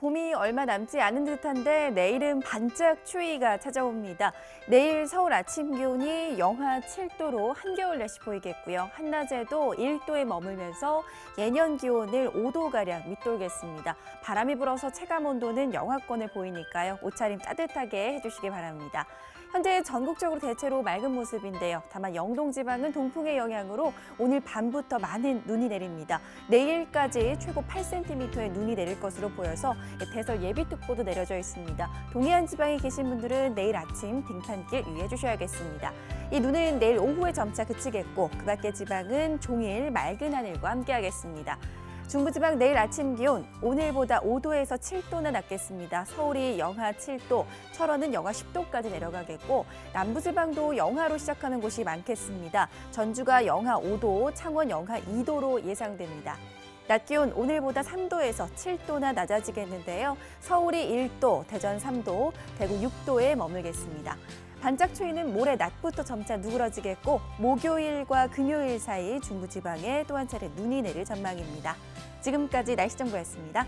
봄이 얼마 남지 않은 듯한데 내일은 반짝 추위가 찾아옵니다. 내일 서울 아침 기온이 영하 7도로 한겨울 날씨 보이겠고요. 한낮에도 1도에 머물면서 예년 기온을 5도가량 밑돌겠습니다. 바람이 불어서 체감 온도는 영하권을 보이니까요. 옷차림 따뜻하게 해주시기 바랍니다. 현재 전국적으로 대체로 맑은 모습인데요. 다만 영동 지방은 동풍의 영향으로 오늘 밤부터 많은 눈이 내립니다. 내일까지 최고 8cm의 눈이 내릴 것으로 보여서 대설 예비특보도 내려져 있습니다. 동해안 지방에 계신 분들은 내일 아침 등산길 유의해 주셔야겠습니다. 이 눈은 내일 오후에 점차 그치겠고 그 밖의 지방은 종일 맑은 하늘과 함께하겠습니다. 중부지방 내일 아침 기온 오늘보다 5도에서 7도나 낮겠습니다. 서울이 영하 7도, 철원은 영하 10도까지 내려가겠고 남부지방도 영하로 시작하는 곳이 많겠습니다. 전주가 영하 5도, 창원 영하 2도로 예상됩니다. 낮 기온 오늘보다 3도에서 7도나 낮아지겠는데요. 서울이 1도, 대전 3도, 대구 6도에 머물겠습니다. 반짝 추위는 모레 낮부터 점차 누그러지겠고 목요일과 금요일 사이 중부지방에 또 한 차례 눈이 내릴 전망입니다. 지금까지 날씨 정보였습니다.